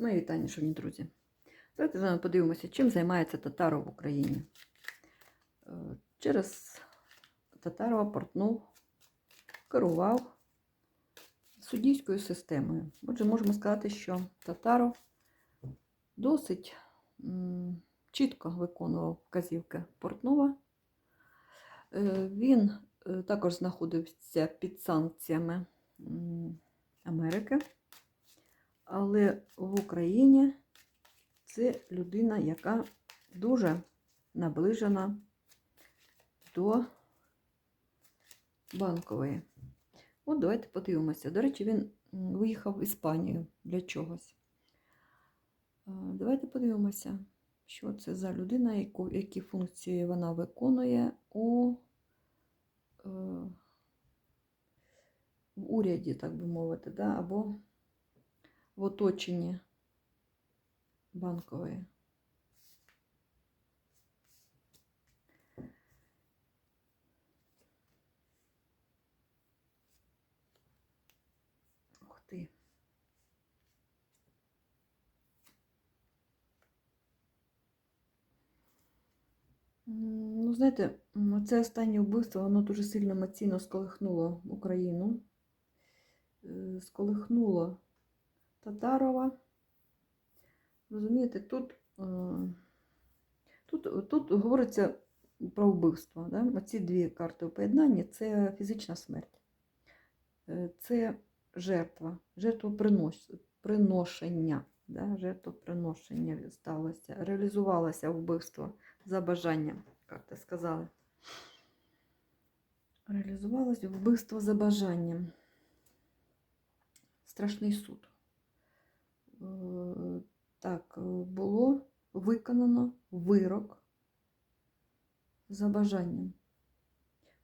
Мої вітання, шановні друзі. Давайте з вами подивимося, чим займається Татаров в Україні. Е, Через Татарова Портнов керував суддівською системою. Отже, можемо сказати, що Татаров досить чітко виконував вказівки Портнова. Е, Він е, також знаходився під санкціями Америки. Але в Україні це людина, яка дуже наближена до банкової. От давайте подивимося. До речі, він виїхав в Іспанію для чогось. Давайте подивимося, що це за людина, яку, які функції вона виконує у е, в уряді, так би мовити, да? або в оточенні банкової. Ух ти. Ну, знаєте, це останнє вбивство, воно дуже сильно емоційно сколихнуло Україну, Е, сколихнуло Татарова. Розумієте, тут, е, тут, тут говориться про вбивство. Да? Оці дві карти у поєднанні це фізична смерть. Е, Це жертва, жертвоприношення. Да? Жертвоприношення сталося, реалізувалося вбивство за бажанням, карти сказали. Реалізувалося вбивство за бажанням. Страшний суд. Е, Так, е, було виконано вирок за бажанням.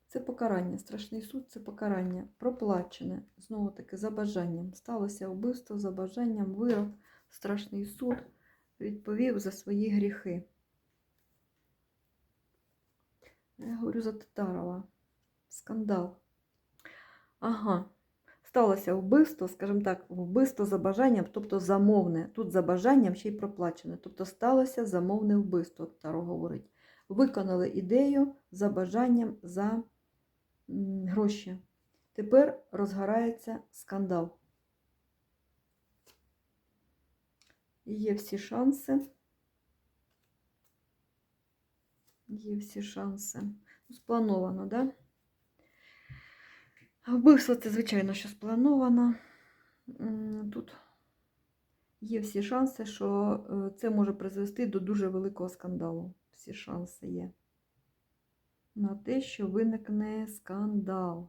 Це покарання. Страшний суд це покарання. Проплачене, знову таки, за бажанням. Сталося вбивство за бажанням, вирок, страшний суд відповів за свої гріхи. Я говорю за Татарова. Скандал. Ага. Сталося вбивство, скажімо так, вбивство за бажанням, тобто замовне. Тут за бажанням ще й проплачене. Тобто сталося замовне вбивство, Таро говорить. Виконали ідею за бажанням за гроші. Тепер розгорається скандал. Є всі шанси. Є всі шанси. Сплановано, так? Да? Вбивство це, звичайно, що сплановано. Тут є всі шанси, що е, це може призвести до дуже великого скандалу. Всі шанси є. На те, що виникне скандал.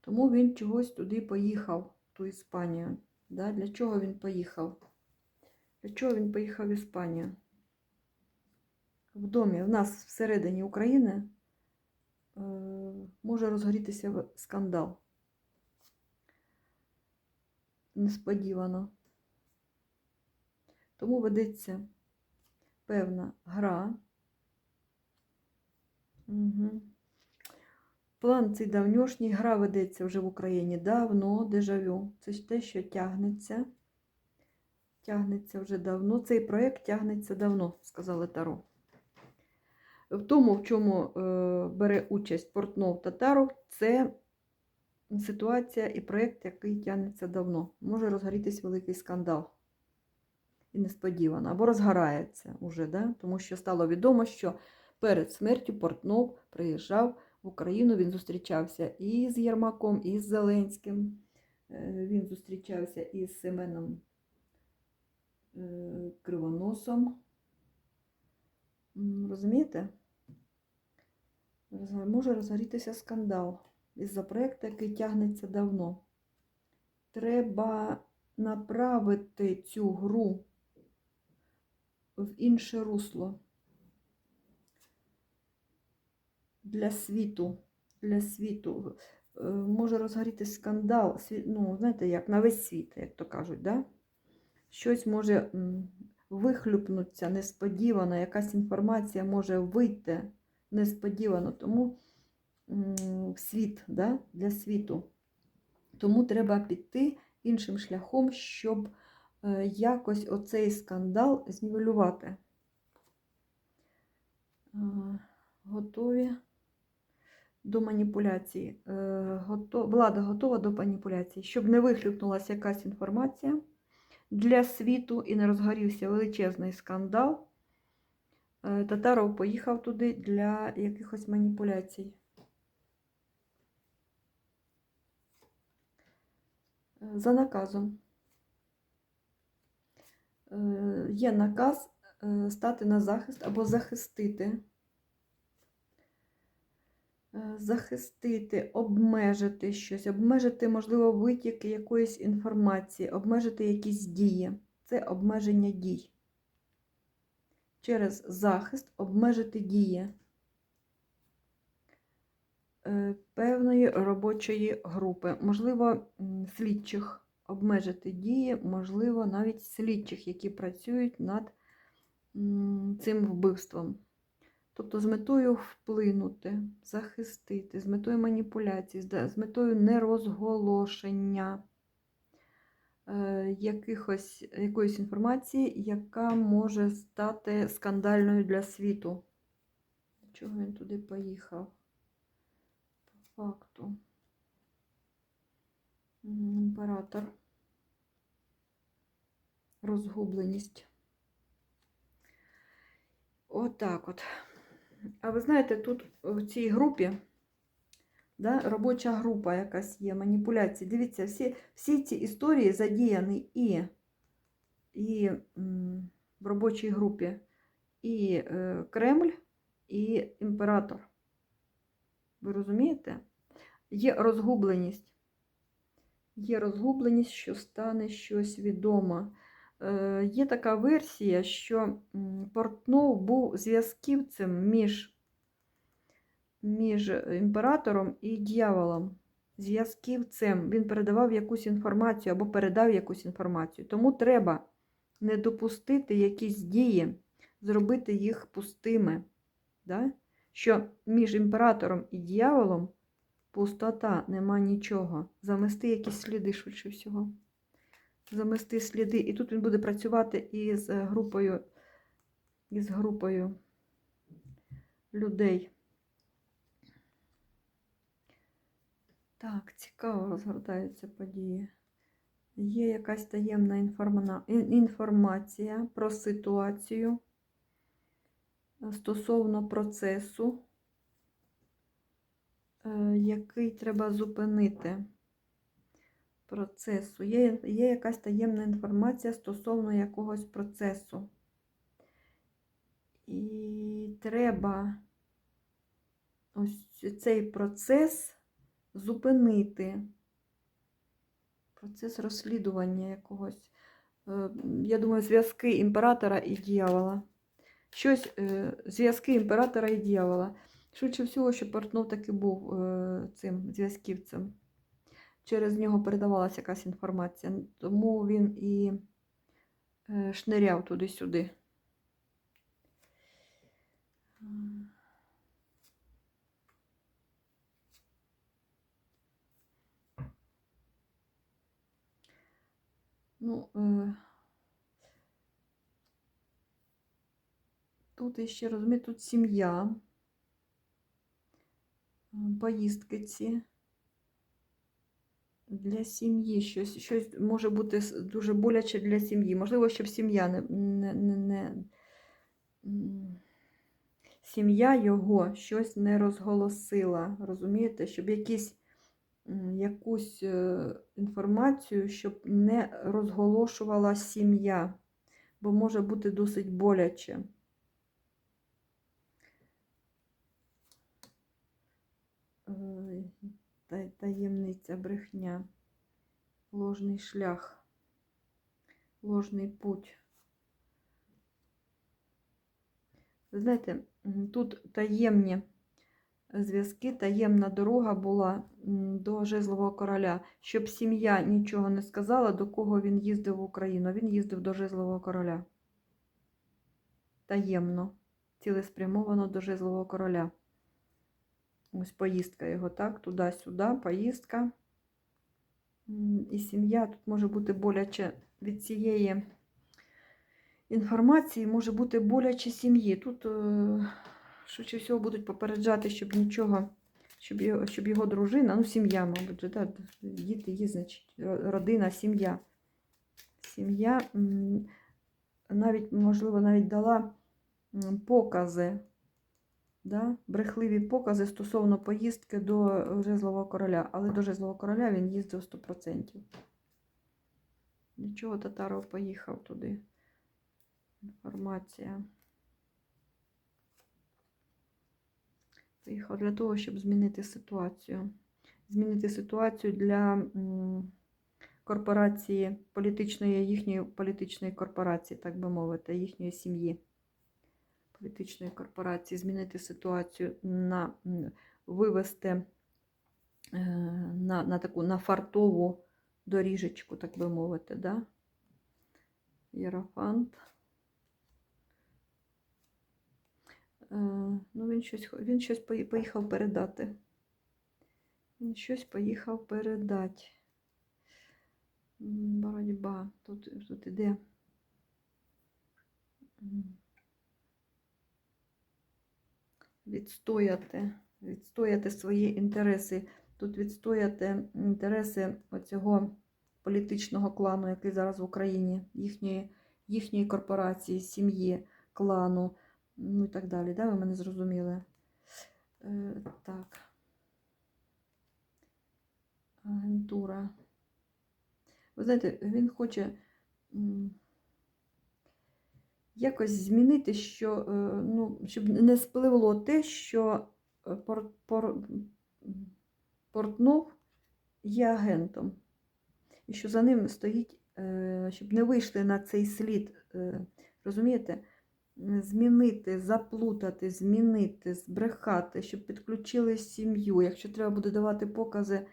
Тому він чогось туди поїхав, ту Іспанію. Да? Для чого він поїхав? Для чого він поїхав в Іспанію? В домі, в нас всередині України може розгорітися скандал. Несподівано. Тому ведеться певна гра. Угу. План цей давньошній, гра ведеться вже в Україні давно, дежавю. Це ж те, що тягнеться. Тягнеться вже давно. Цей проєкт тягнеться давно, сказали Таро. В тому, в чому е, бере участь Портнов Татаров, це ситуація і проєкт, який тягнеться давно. Може розгорітись великий скандал. І несподівано. Або розгорається уже, да? тому що стало відомо, що перед смертю Портнов приїжджав в Україну. Він зустрічався і з Єрмаком, і з Зеленським. Е, Він зустрічався і з Семеном е, Кривоносом. М, Розумієте? Розгор- Може розгорітися скандал із-за проєкту, який тягнеться давно. Треба направити цю гру в інше русло для світу. Для світу. Е, Може розгорітися скандал, ну, знаєте, як на весь світ, як то кажуть, да? щось може вихлюпнутися несподівано, якась інформація може вийти несподівано, тому світ, да, для світу. Тому треба піти іншим шляхом, щоб е, якось оцей скандал знівелювати. Е, Готові до маніпуляцій. Е, Влада готова до маніпуляцій, щоб не вихлюпнулася якась інформація для світу і не розгорівся величезний скандал. Е, Татаров поїхав туди для якихось маніпуляцій. Е, За наказом. Е, Є наказ стати на захист або захистити. Захистити, обмежити щось, обмежити, можливо, витік якоїсь інформації, обмежити якісь дії. Це обмеження дій. Через захист обмежити дії е, певної робочої групи. Можливо, слідчих обмежити дії, можливо, навіть слідчих, які працюють над цим вбивством. Тобто з метою вплинути, захистити, з метою маніпуляції, з метою нерозголошення якихось, якоїсь інформації, яка може стати скандальною для світу. Чого він туди поїхав? По факту. Імператор. Розгубленість. Отак от. А ви знаєте, тут в цій групі да, робоча група якась є, маніпуляції. Дивіться, всі, всі ці історії задіяні і, і м, в робочій групі і е, Кремль, і імператор. Ви розумієте? Є розгубленість. Є розгубленість, що стане щось відомо. Е, Є така версія, що Портнов був зв'язківцем між, між імператором і дьяволом. Зв'язківцем. Він передавав якусь інформацію або передав якусь інформацію. Тому треба не допустити якісь дії, зробити їх пустими. Да? Що між імператором і дьяволом пустота, нема нічого. Замести якісь сліди швидше всього замести сліди. І тут він буде працювати із е, групою, із групою людей. Так, цікаво розгортаються події. Є якась таємна інформація про ситуацію е, стосовно процесу, е, який треба зупинити процесу. Є, є якась таємна інформація стосовно якогось процесу. І треба ось цей процес зупинити. Процес розслідування якогось. Е, Я думаю, зв'язки імператора і дьявола. Щось, е, зв'язки імператора і дьявола. Швидше всього, що Портнов таки був е, цим зв'язківцем через нього передавалася якась інформація, тому він і шниряв туди-сюди. Ну, е, тут іще розумієте, тут сім'я, е, поїздки ці для сім'ї щось, щось може бути дуже боляче для сім'ї. Можливо, щоб сім'я не, не, не, не сім'я його щось не розголосила. Розумієте, щоб якісь, якусь е, інформацію, щоб не розголошувала сім'я, бо може бути досить боляче. Таємниця, брехня, ложний шлях, ложний путь. Ви знаєте, тут таємні зв'язки, таємна дорога була до Жезлового короля, щоб сім'я нічого не сказала, до кого він їздив в Україну. Він їздив до Жезлового короля. Таємно, цілеспрямовано до Жезлового короля. Ось поїздка його, так, туди-сюди, поїздка. і сім'я. Тут може бути боляче від цієї інформації, може бути боляче сім'ї. Тут, е, швидше всього, будуть попереджати, щоб нічого, щоб його, щоб його дружина, ну, сім'я, мабуть, да, діти є, значить, родина, сім'я. Сім'я навіть, можливо, навіть дала покази, да, брехливі покази стосовно поїздки до Жезлового короля. Але до Жезлового короля він їздив 100%. Нічого Татаров поїхав туди. Інформація. Поїхав для того, щоб змінити ситуацію. Змінити ситуацію для корпорації політичної, їхньої політичної корпорації, так би мовити, їхньої сім'ї. Політичної корпорації, змінити ситуацію на вивести е, на, на таку на фартову доріжечку, так би мовити, да? Єрофант. Е, Ну, він щось, він щось поїхав передати. Він щось поїхав передати. Боротьба. Тут, тут іде. Відстояти, відстояти свої інтереси. Тут відстояти інтереси оцього політичного клану, який зараз в Україні, їхньої, їхньої корпорації, сім'ї, клану ну і так далі. Да? Ви мене зрозуміли? Е, так. Агентура. Ви знаєте, він хоче якось змінити, що, е, ну, щоб не спливло те, що е, Пор- Пор- Портнов є агентом. І що за ним стоїть, е, щоб не вийшли на цей слід, розумієте? Змінити, заплутати, змінити, збрехати, щоб підключили сім'ю. Якщо треба буде давати покази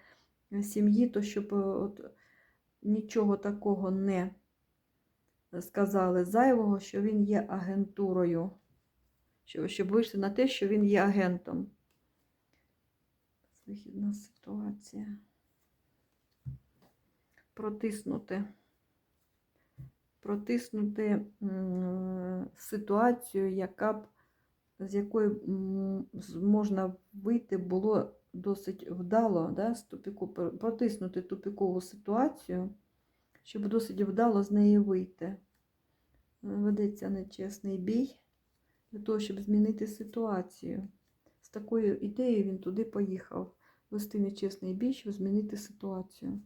е, сім'ї, то щоб е, от, нічого такого не сказали зайвого, що він є агентурою. Щоб, вийшли на те, що він є агентом. Вихідна ситуація. Протиснути протиснути ситуацію, яка б, з якої можна вийти було досить вдало, да, з тупіку, протиснути тупікову ситуацію, щоб досить вдало з неї вийти. Ведеться нечесний бій для того, щоб змінити ситуацію. З такою ідеєю він туди поїхав. Вести нечесний бій, щоб змінити ситуацію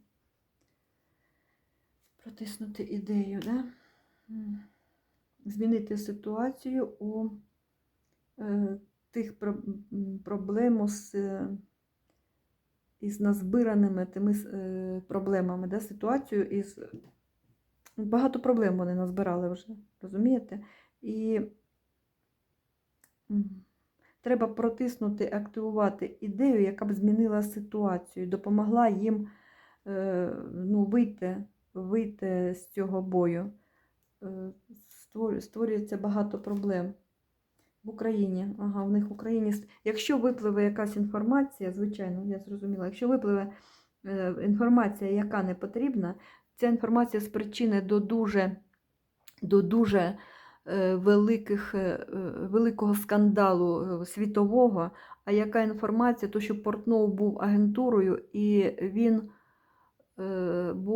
протиснути ідею, да? Змінити ситуацію у е, тих про- проблем з, е, із назбираними тими е, проблемами, да? ситуацію із багато проблем вони назбирали вже, розумієте? І треба протиснути, активувати ідею, яка б змінила ситуацію, допомогла їм е, ну, вийти вийти з цього бою. Е, Створюється багато проблем в Україні. Ага, в них в Україні. Якщо випливе якась інформація, звичайно, я зрозуміла, якщо випливе е, інформація, яка не потрібна, ця інформація спричинить до дуже, до дуже е, великих, великого скандалу світового. А яка інформація, то що Портнов був агентурою, і він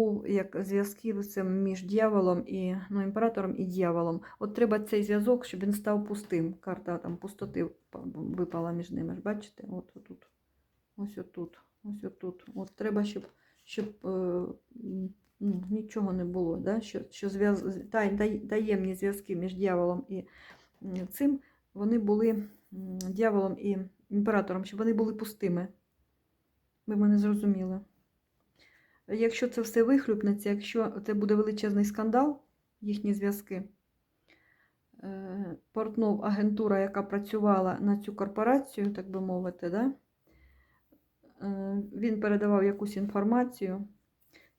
був як зв'язківцем між дьяволом і ну, імператором і дьяволом. От треба цей зв'язок, щоб він став пустим. Карта там пустоти випала між ними. Бачите? От отут. Ось отут. Ось отут. От треба, щоб, щоб е, ну, нічого не було. Да? Що, що зв'яз... таємні зв'язки між дьяволом і цим, вони були дьяволом і імператором, щоб вони були пустими. Ви мене зрозуміли. Якщо це все вихлюпнеться, якщо це буде величезний скандал, їхні зв'язки, е, Портнов, агентура, яка працювала на цю корпорацію, так би мовити, да? е, він передавав якусь інформацію.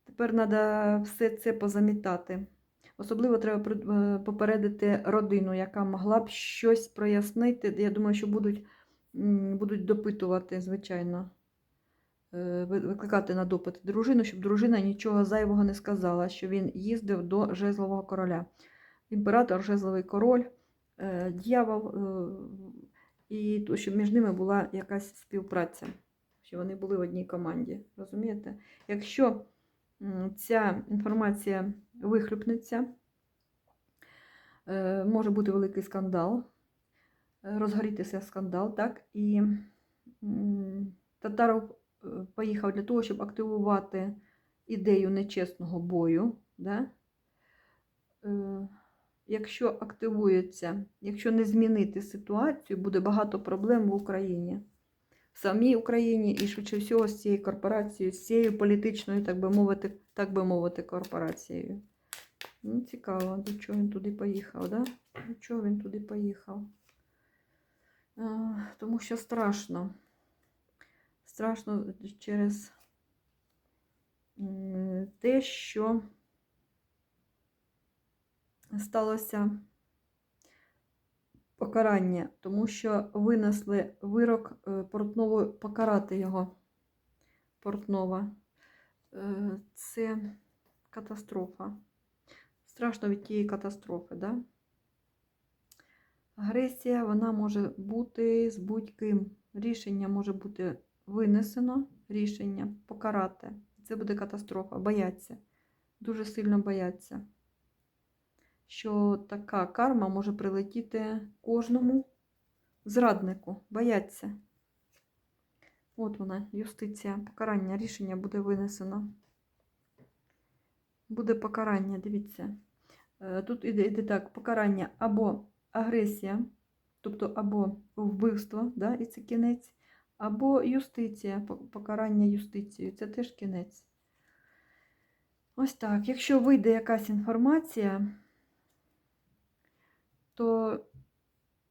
Тепер треба все це позамітати. Особливо треба е, попередити родину, яка могла б щось прояснити. Я думаю, що будуть, будуть допитувати, звичайно. Е, ви- викликати на допит дружину, щоб дружина нічого зайвого не сказала, що він їздив до жезлового короля. Імператор, жезловий король, е, дьявол, е, і то, щоб між ними була якась співпраця, що вони були в одній команді. Розумієте? Якщо ця інформація вихлюпнеться, може бути великий скандал, розгорітися скандал, так? І Татаров поїхав для того, щоб активувати ідею нечесного бою. Да? Е, Якщо активується, якщо не змінити ситуацію, буде багато проблем в Україні. В самій Україні і швидше всього з цією корпорацією, з цією політичною, так би мовити, так би мовити, корпорацією. Ну, цікаво, до чого він туди поїхав, да? До чого він туди поїхав? Тому що страшно. Страшно через те, що сталося покарання, тому що винесли вирок е, Портнову покарати його. Портнова. Е, Це катастрофа. Страшно від тієї катастрофи, да? Агресія, вона може бути з будь-ким. Рішення може бути винесено, рішення покарати. Це буде катастрофа. Бояться. Дуже сильно бояться що така карма може прилетіти кожному зраднику. Бояться. От вона, юстиція, покарання, рішення буде винесено. Буде покарання, дивіться. Е, Тут іде, іде так, покарання або агресія, тобто або вбивство, да, і це кінець, або юстиція, покарання юстицією, це теж кінець. Ось так. Якщо вийде якась інформація, то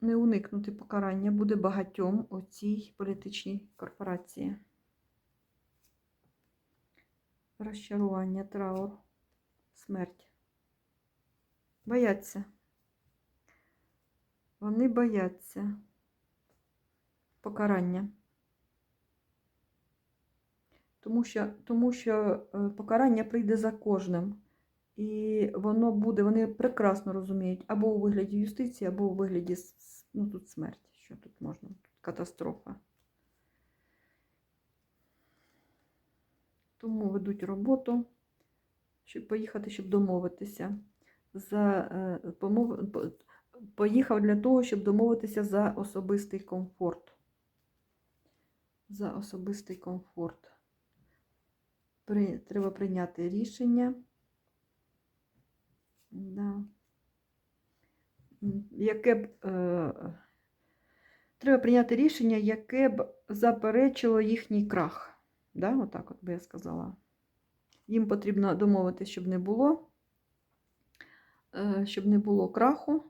не уникнути покарання буде багатьом у цій політичній корпорації. Розчарування, траур, смерть. Бояться. Вони бояться покарання. Тому що, тому що е, покарання прийде за кожним. І воно буде, вони прекрасно розуміють, або у вигляді юстиції, або у вигляді ну, тут смерті. Що тут можна? Тут катастрофа. Тому ведуть роботу, щоб поїхати, щоб домовитися. За, е, помов... Поїхав для того, щоб домовитися за особистий комфорт. За особистий комфорт. При... Треба прийняти рішення. Да. Яке б е, треба прийняти рішення, яке б заперечило їхній крах. Да? Отак от би я сказала. Їм потрібно домовитися, щоб не було, е, щоб не було краху,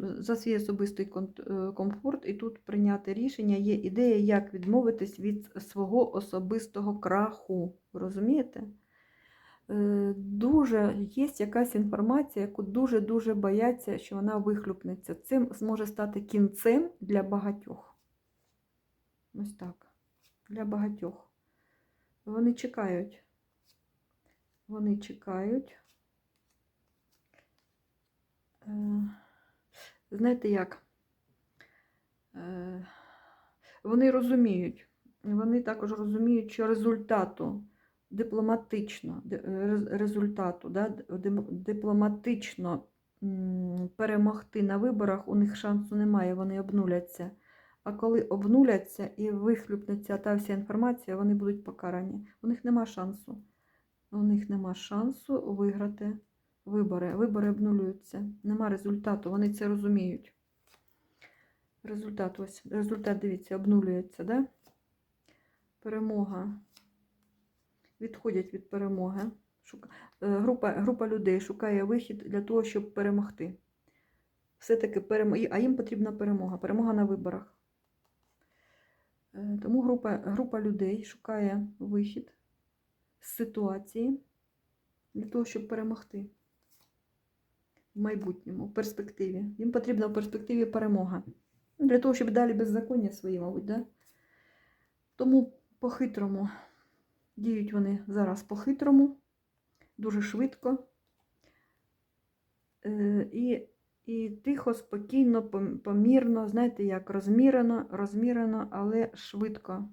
за свій особистий е, комфорт, і тут прийняти рішення є ідея, як відмовитись від свого особистого краху. Розумієте? Е, Дуже є якась інформація, яку дуже-дуже бояться, що вона вихлюпнеться. Цим зможе стати кінцем для багатьох. Ось так. Для багатьох. Вони чекають. Вони чекають. Е, Знаєте як? Е, Вони розуміють. Вони також розуміють, що результату дипломатично результату, да, дипломатично перемогти на виборах у них шансу немає, вони обнуляться. А коли обнуляться і вихлюпнеться та вся інформація, вони будуть покарані. У них нема шансу. У них нема шансу виграти вибори. Вибори обнулюються. Нема результату. Вони це розуміють. Результат ось. Результат, дивіться, обнулюється, да? Перемога. Відходять від перемоги. Шука... е, Група, група людей шукає вихід для того, щоб перемогти. Все-таки перемо... і- А їм потрібна перемога. Перемога на виборах. Е, Тому група, група людей шукає вихід з ситуації для того, щоб перемогти в майбутньому, в перспективі. Їм потрібна в перспективі перемога. Для того, щоб далі беззаконня свої, мабуть, да? Тому по-хитрому. Діють вони зараз по-хитрому, дуже швидко. Е, І, і тихо, спокійно, помірно, знаєте, як розмірено, розмірено, але швидко.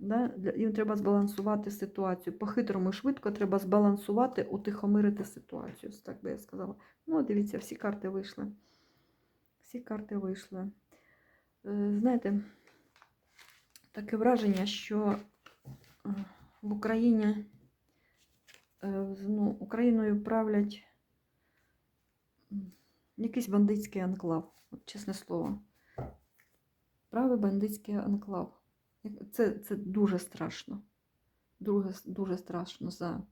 Да? Їм треба збалансувати ситуацію. По-хитрому і швидко треба збалансувати, утихомирити ситуацію. Так би я сказала. Ну, дивіться, всі карти вийшли. Всі карти вийшли. Е, Знаєте, таке враження, що е, в Україні е, ну, Україною правлять якийсь бандитський анклав, от, чесне слово. Правий бандитський анклав. Це, це дуже страшно. Дуже, дуже страшно за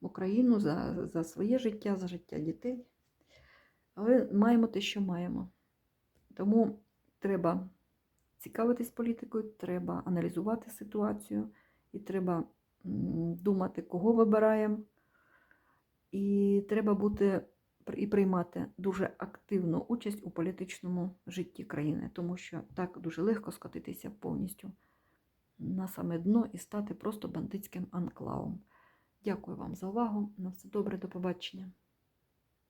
Україну, за, за своє життя, за життя дітей. Але маємо те, що маємо. Тому треба цікавитись політикою, треба аналізувати ситуацію, і треба думати, кого вибираємо. І треба бути і приймати дуже активну участь у політичному житті країни, тому що так дуже легко скотитися повністю на саме дно і стати просто бандитським анклавом. Дякую вам за увагу. На все добре, до побачення.